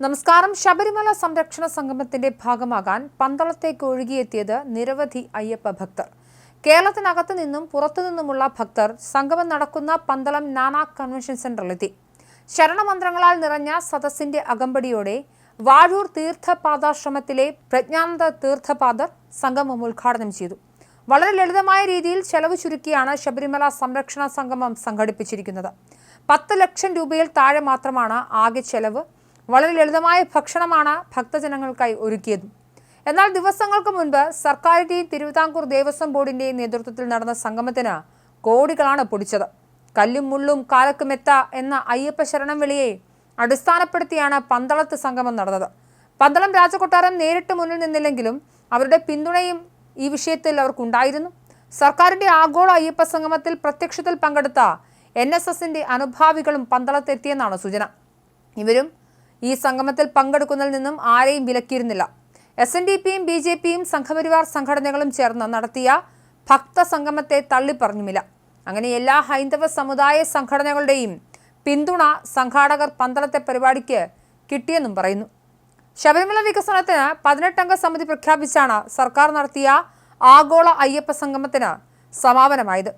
നമസ്കാരം. ശബരിമല സംരക്ഷണ സംഗമത്തിന്റെ ഭാഗമാകാൻ പന്തളത്തേക്ക് ഒഴുകിയെത്തിയത് നിരവധി അയ്യപ്പ ഭക്തർ. കേരളത്തിനകത്തു നിന്നും പുറത്തുനിന്നുമുള്ള ഭക്തർ സംഗമം നടക്കുന്ന പന്തളം നാനാ കൺവെൻഷൻ സെന്ററിലെത്തി. ശരണമന്ത്രങ്ങളാൽ നിറഞ്ഞ സദസ്സിന്റെ അകമ്പടിയോടെ വാഴൂർ തീർത്ഥപാദാശ്രമത്തിലെ പ്രജ്ഞാനന്ദ തീർത്ഥപാദർ സംഗമം ഉദ്ഘാടനം ചെയ്തു. വളരെ ലളിതമായ രീതിയിൽ ചെലവ് ചുരുക്കിയാണ് ശബരിമല സംരക്ഷണ സംഗമം സംഘടിപ്പിച്ചിരിക്കുന്നത്. പത്ത് ലക്ഷം രൂപയിൽ താഴെ മാത്രമാണ് ആകെ ചെലവ് വളരെ ലളിതമായ ഭക്ഷണമാണ് ഭക്തജനങ്ങൾക്കായി ഒരുക്കിയത്. എന്നാൽ ദിവസങ്ങൾക്ക് മുൻപ് സർക്കാരിന്റെയും തിരുവിതാംകൂർ ദേവസ്വം ബോർഡിന്റെയും നേതൃത്വത്തിൽ നടന്ന സംഗമത്തിന് കോടികളാണ് പൊടിച്ചത്. കല്ലും മുള്ളും കാലക്കുമെത്ത എന്ന അയ്യപ്പ ശരണം വിളിയെ അടിസ്ഥാനപ്പെടുത്തിയാണ് പന്തളത്ത് സംഗമം നടന്നത്. പന്തളം രാജകൊട്ടാരം നേരിട്ട് മുന്നിൽ നിന്നില്ലെങ്കിലും അവരുടെ പിന്തുണയും ഈ വിഷയത്തിൽ അവർക്കുണ്ടായിരുന്നു. സർക്കാരിന്റെ ആഗോള അയ്യപ്പ സംഗമത്തിൽ പ്രത്യക്ഷത്തിൽ പങ്കെടുത്ത എൻ എസ് എസിന്റെ അനുഭാവികളും പന്തളത്തെത്തിയെന്നാണ് സൂചന. ഇവരും ഈ സംഗമത്തിൽ പങ്കെടുക്കുന്നതിൽ നിന്നും ആരെയും വിലക്കിയിരുന്നില്ല. എസ് എൻ ഡി പിയും ബി ജെ പിയും സംഘപരിവാർ സംഘടനകളും ചേർന്ന് നടത്തിയ ഭക്ത സംഗമത്തെ തള്ളിപ്പറഞ്ഞുമില്ല. അങ്ങനെ എല്ലാ ഹൈന്ദവ സമുദായ സംഘടനകളുടെയും പിന്തുണ സംഘാടകർ പന്തളത്തെ പരിപാടിക്ക് കിട്ടിയെന്നും പറയുന്നു. ശബരിമല വികസനത്തിന് പതിനെട്ടംഗ സമിതി പ്രഖ്യാപിച്ചാണ് സർക്കാർ നടത്തിയ ആഗോള അയ്യപ്പ സംഗമത്തിന് സമാപനമായത്.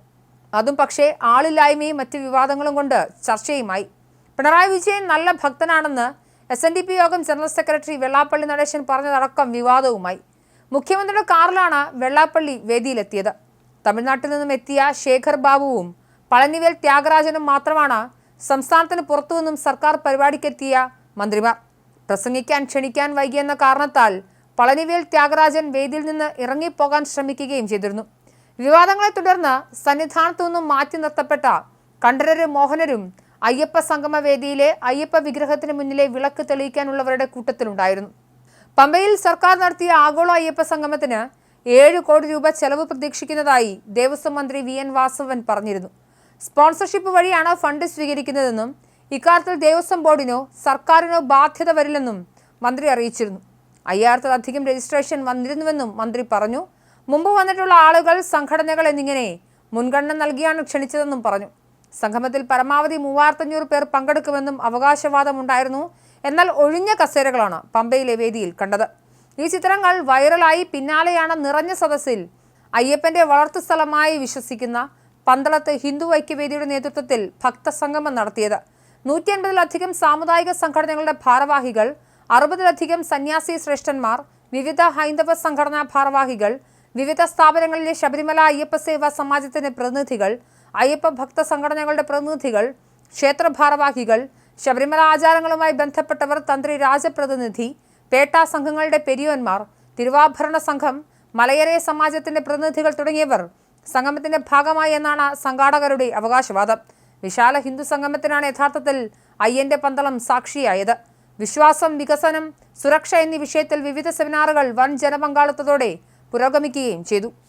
അതും പക്ഷേ ആളില്ലായ്മയും മറ്റ് വിവാദങ്ങളും കൊണ്ട് ചർച്ചയുമായി. പിണറായി വിജയൻ നല്ല ഭക്തനാണെന്ന് എസ് എൻ ഡി പി യോഗം ജനറൽ സെക്രട്ടറി വെള്ളാപ്പള്ളി നടേശൻ പറഞ്ഞതടക്കം വിവാദവുമായി. മുഖ്യമന്ത്രിയുടെ കാറിലാണ് വെള്ളാപ്പള്ളി വേദിയിലെത്തിയത്. തമിഴ്നാട്ടിൽ നിന്നും എത്തിയ ശേഖർ ബാബുവും പളനിവേൽ ത്യാഗരാജനും മാത്രമാണ് സംസ്ഥാനത്തിന് പുറത്തുനിന്നും സർക്കാർ പരിപാടിക്കെത്തിയ മന്ത്രിമാർ. പ്രസംഗിക്കാൻ ക്ഷണിക്കാൻ വൈകിയെന്ന കാരണത്താൽ പളനിവേൽ ത്യാഗരാജൻ വേദിയിൽ നിന്ന് ഇറങ്ങിപ്പോകാൻ ശ്രമിക്കുകയും ചെയ്തിരുന്നു. വിവാദങ്ങളെ തുടർന്ന് സന്നിധാനത്തു നിന്നും മാറ്റി നിർത്തപ്പെട്ട കണ്ഠരരും മോഹനരും അയ്യപ്പ സംഗമവേദിയിലെ അയ്യപ്പ വിഗ്രഹത്തിന് മുന്നിലെ വിളക്ക് തെളിയിക്കാനുള്ളവരുടെ കൂട്ടത്തിലുണ്ടായിരുന്നു. പമ്പയിൽ സർക്കാർ നടത്തിയ ആഗോള അയ്യപ്പ സംഗമത്തിന് ഏഴ് കോടി രൂപ ചെലവ് പ്രതീക്ഷിക്കുന്നതായി ദേവസ്വം മന്ത്രി വി എൻ വാസവൻ പറഞ്ഞിരുന്നു. സ്പോൺസർഷിപ്പ് വഴിയാണ് ഫണ്ട് സ്വീകരിക്കുന്നതെന്നും ഇക്കാര്യത്തിൽ ദേവസ്വം ബോർഡിനോ സർക്കാരിനോ ബാധ്യത വരില്ലെന്നും മന്ത്രി അറിയിച്ചിരുന്നു. അയ്യായിരത്തിലധികം രജിസ്ട്രേഷൻ വന്നിരുന്നുവെന്നും മന്ത്രി പറഞ്ഞു. മുമ്പ് വന്നിട്ടുള്ള ആളുകൾ സംഘടനകൾ എന്നിങ്ങനെ മുൻഗണന നൽകിയാണ് ക്ഷണിച്ചതെന്നും പറഞ്ഞു. സംഗമത്തിൽ പരമാവധി മൂവായിരത്തഞ്ഞൂറ് പേർ പങ്കെടുക്കുമെന്നും അവകാശവാദമുണ്ടായിരുന്നു. എന്നാൽ ഒഴിഞ്ഞ കസേരകളാണ് പമ്പയിലെ വേദിയിൽ കണ്ടത്. ഈ ചിത്രങ്ങൾ വൈറലായി പിന്നാലെയാണ് നിറഞ്ഞ സദസ്സിൽ അയ്യപ്പന്റെ വളർത്തു സ്ഥലമായി വിശ്വസിക്കുന്ന പന്തളത്ത് ഹിന്ദു ഐക്യവേദിയുടെ നേതൃത്വത്തിൽ ഭക്തസംഗമം നടത്തിയത്. നൂറ്റി അൻപതിലധികം സാമുദായിക സംഘടനകളുടെ ഭാരവാഹികൾ അറുപതിലധികം സന്യാസി ശ്രേഷ്ഠന്മാർ വിവിധ ഹൈന്ദവ സംഘടനാ ഭാരവാഹികൾ വിവിധ സ്ഥാപനങ്ങളിലെ ശബരിമല അയ്യപ്പ സേവാ സമാജത്തിന്റെ പ്രതിനിധികൾ അയ്യപ്പ ഭക്ത സംഘടനകളുടെ പ്രതിനിധികൾ ക്ഷേത്ര ഭാരവാഹികൾ ശബരിമല ആചാരങ്ങളുമായി ബന്ധപ്പെട്ടവർ തന്ത്രി രാജപ്രതിനിധി പേട്ട സംഘങ്ങളുടെ പെരിയോന്മാർ തിരുവാഭരണ സംഘം മലയരെ സമാജത്തിന്റെ പ്രതിനിധികൾ തുടങ്ങിയവർ സംഗമത്തിന്റെ ഭാഗമായി എന്നാണ് സംഘാടകരുടെ അവകാശവാദം. വിശാല ഹിന്ദു സംഗമത്തിനാണ് യഥാർത്ഥത്തിൽ അയ്യന്റെ പന്തളം സാക്ഷിയായത്. വിശ്വാസം വികസനം സുരക്ഷ എന്നീ വിഷയത്തിൽ വിവിധ സെമിനാറുകൾ വൻ ജനപങ്കാളിത്തത്തോടെ പുരോഗമിക്കുകയും ചെയ്തു.